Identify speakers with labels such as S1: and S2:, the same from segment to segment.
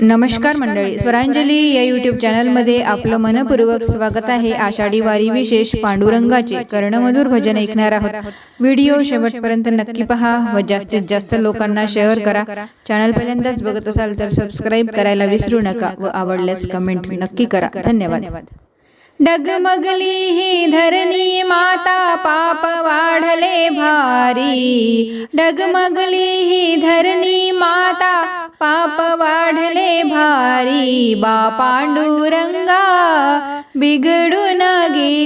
S1: नमस्कार मंडळी. स्वरांजली या यूट्यूब चॅनलमध्ये आपलं मनपूर्वक स्वागत आहे. आषाढी वारी विशेष पांडुरंगाचे. कर्णमधुर भजन ऐकणार आहोत. व्हिडिओ शेवटपर्यंत नक्की पहा. व जास्तीत जास्त लोकांना शेअर करा. चॅनल पहिल्यांदाच बघत असाल तर सबस्क्राईब करायला विसरू नका व आवडल्यास कमेंट नक्की करा. धन्यवाद. डगमगली ही धरणी माता पाप वाढले भारी. डगमगली ही धरणी माता पाप वाढले भारी. बा पांडुरंगा बिघडून गेली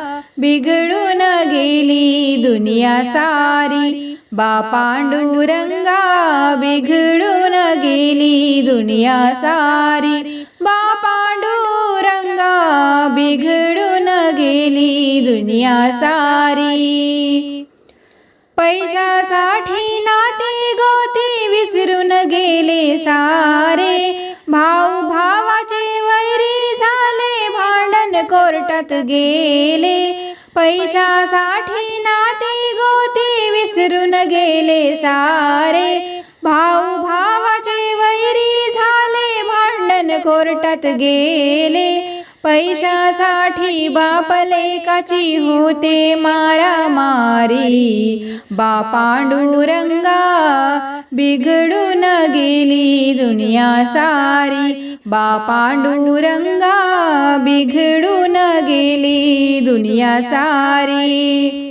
S1: बिघडून गेली दुनिया सारी. बा पांडुरंगा बिघडून गेली दुनिया सारी. बा पांडुरंगा बिघडून गेली दुनिया सारी. पैशासाठी नाते गोते विसरून गेले सारे. भांडण गेले. पैशासाठी नाते गोते विसरून गेले सा कोर्टात गेले. पैशासाठी बापलेकाची होते मारामारी. बापांडुरंगा बिघडून गेली दुनिया सारी. बापांडुरंगा बिघडून गेली दुनिया सारी.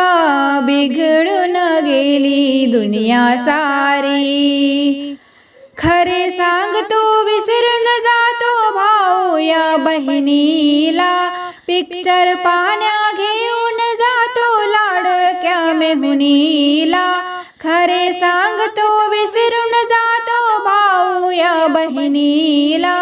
S1: का बिघडून गेली दुनिया सारी. खरे सांगतो विसरून जातो भाऊ या बहिणीला. पिक्चर पाहण्या घेऊन जातो लाडक्या मेहुनीला खरे सांगतो विसरून जातो भाऊ या बहिणीला.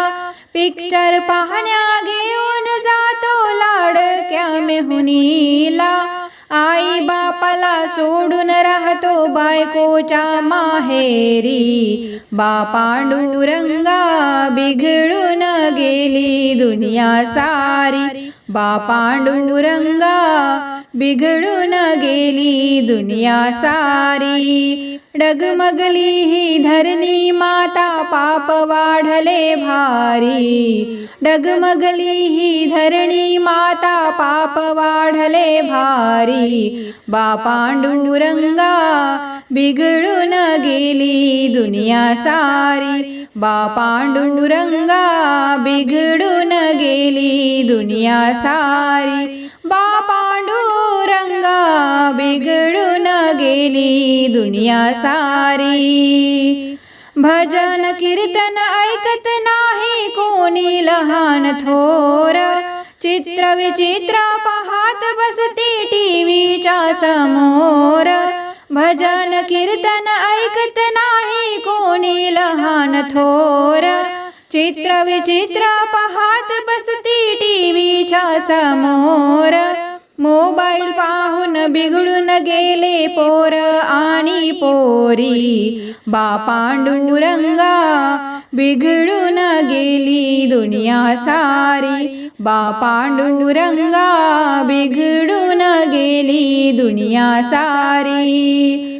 S1: पिक्चर पाहण्या घेऊन जातो लाडक्या मेहुनीला आई बापाला सोडून राहतो बायकोच्या माहेरी. बापांडुरंगा बिघडून गेली दुनिया सारी. बापांडुरंगा बिघडून गेली दुनिया सारी. डगमगली ही धरणी माता पाप वाढले भारी. डगमगली ही धरणी माता पाप वाढले भारी. बापांडुरंगा बिघडून गेली दुनिया सारी. बापांडुरंगा बिघडून गेली दुनिया सारी. बापांडुरंगा बिघडून गेली दुनिया सारी. भजन कीर्तन ऐकत नाही कोणी लहान थोर. चित्र विचित्र पाहत बसते टीव्हीच्या समोर. भजन कीर्तन ऐकत नाही कोणी लहान थोर. चित्र विचित्र पाहत बसती टीव्हीच्या समोर. मोबाईल पाहून बिघडून गेले पोर आणि पोरी. बापांडुरंगा बिघडून गेली दुनिया सारी. बापांडुरंगा बिघडून गेली दुनिया सारी.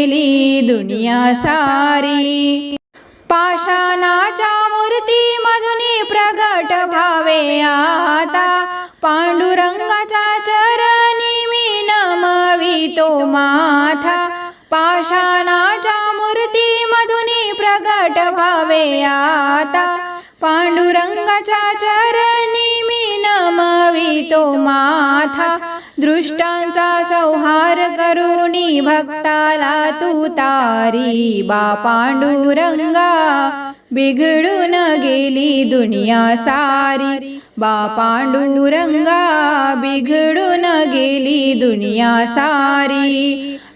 S1: गेली दुनिया सारी. पाषाणाच्या मूर्ती मधुनी प्रगट भावे आता. पांडुरंगाच्या चरणी मी नमवितो माथा. पाषाणाच्या मूर्ती मधुनी प्रगट भावे आता. पांडुरंगाच्या चरणी मी नमवितो माथा. दृष्टांचा संहार करुणी भक्ताला तू तारी बा पांडुरंगा. बिघडून गेली दुनिया सारी बा पांडुरंगा. बिघडून गेली दुनिया सारी.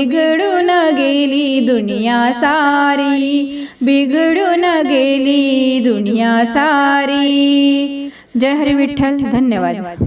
S1: बिघडून गेली दुनिया सारी बिघडून गेली दुनिया सारी. जय हरी विठ्ठल धन्यवाद.